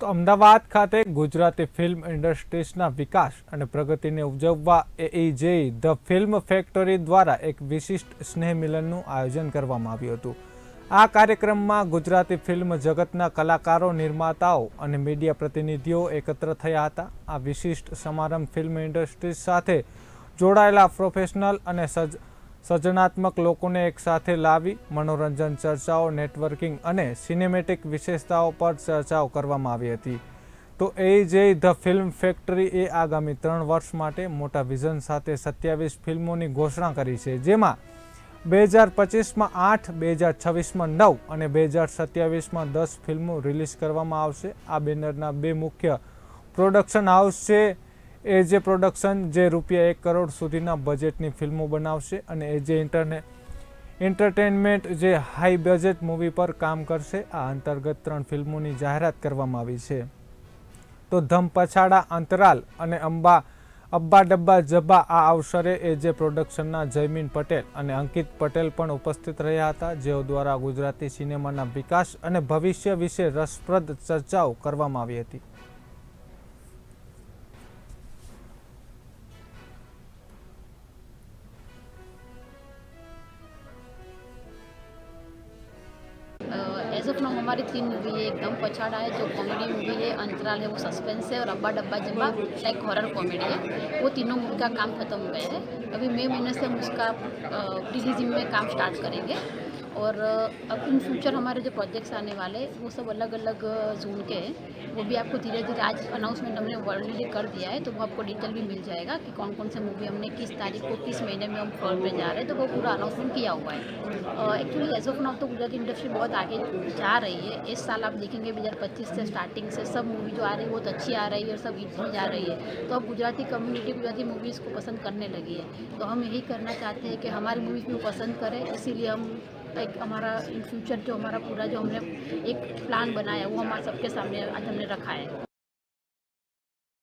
તો અમદાવાદ ખાતે ગુજરાતી ફિલ્મ ઇન્ડસ્ટ્રીઝના વિકાસ અને પ્રગતિને ઉજવવા એઈજે ધ ફિલ્મ ફેક્ટરી દ્વારા એક વિશિષ્ટ સ્નેહ મિલનનું આયોજન કરવામાં આવ્યું હતું. આ કાર્યક્રમમાં ગુજરાતી ફિલ્મ જગતના કલાકારો, નિર્માતાઓ અને મીડિયા પ્રતિનિધિઓ એકત્ર થયા હતા. આ વિશિષ્ટ સમારંભ ફિલ્મ ઇન્ડસ્ટ્રીઝ સાથે જોડાયેલા પ્રોફેશનલ અને સજ સર્જનાત્મક લોકોને એકસાથે લાવી મનોરંજન ચર્ચાઓ, નેટવર્કિંગ અને સિનેમેટિક વિશેષતાઓ પર ચર્ચાઓ કરવામાં આવી હતી. તો એ જે ધ ફિલ્મ ફેક્ટરી એ આગામી ત્રણ વર્ષ માટે મોટા વિઝન સાથે સત્યાવીસ ફિલ્મોની ઘોષણા કરી છે, જેમાં બે હજાર પચીસમાં આઠ, બે હજાર છવ્વીસમાં નવ અને બે હજાર સત્યાવીસમાં દસ ફિલ્મો રિલીઝ કરવામાં આવશે. આ બેનરના બે મુખ્ય પ્રોડક્શન હાઉસ છે એ જે પ્રોડક્શન જે રૂપિયા એક કરોડ સુધીના બજેટની ફિલ્મો બનાવશે અને એ જે ઇન્ટરને એન્ટરટેનમેન્ટ જે હાઈ બજેટ મૂવી પર કામ કરશે, આ અંતર્ગત ત્રણ ફિલ્મોની જાહેરાત કરવામાં આવી છે. તો ધમ પછાડા અંતરાલ અને અંબા, અબ્બા ડબ્બા જબ્બા આ અવસરે એ જે પ્રોડક્શનના જયમીન પટેલ અને અંકિત પટેલ પણ ઉપસ્થિત રહ્યા હતા, જેઓ દ્વારા ગુજરાતી સિનેમાના વિકાસ અને ભવિષ્ય વિશે રસપ્રદ ચર્ચાઓ કરવામાં આવી હતી. एज नाम हमारी तीन मूवी है एकदम पछाड़ा है, जो कॉमेडी मूवी है, अंतराल है, वो सस्पेंस है और अब्बा डब्बा जम्बा लाइक हॉरर कॉमेडी है। वो तीनों मूवी का काम खत्म हो गया है। अभी मई महीने से हम उसका रिलीजिंग में काम स्टार्ट करेंगे। और अब इन फ्यूचर हमारे जो प्रोजेक्ट्स आने वाले, वो सब अलग अलग जोन के हैं। वो भी आपको धीरे धीरे आज अनाउंसमेंट हमने ऑलरेडी कर दिया है तो वो आपको डिटेल भी मिल जाएगा कि कौन कौन से मूवी हमने किस तारीख को, किस महीने में हम फ्लोर पे जा रहे हैं। तो वो पूरा अनाउंसमेंट किया हुआ है। एक्चुअली एज ऑफ़ नाउ तो गुजराती इंडस्ट्री बहुत आगे जा रही है। इस साल आप देखेंगे दो हज़ार पच्चीस से स्टार्टिंग से सब मूवी जो आ रही है, बहुत अच्छी आ रही है और सब हिट जा रही है। तो अब गुजराती कम्युनिटी गुजराती मूवीज़ को पसंद करने लगी है। तो हम यही करना चाहते हैं कि हमारी मूवीज़ भी पसंद करें, इसीलिए हम एक हमारा इन फ्यूचर जो हमारा पूरा जो हमने एक प्लान बनाया है वो हमारे सबके सामने आज हमने रखा है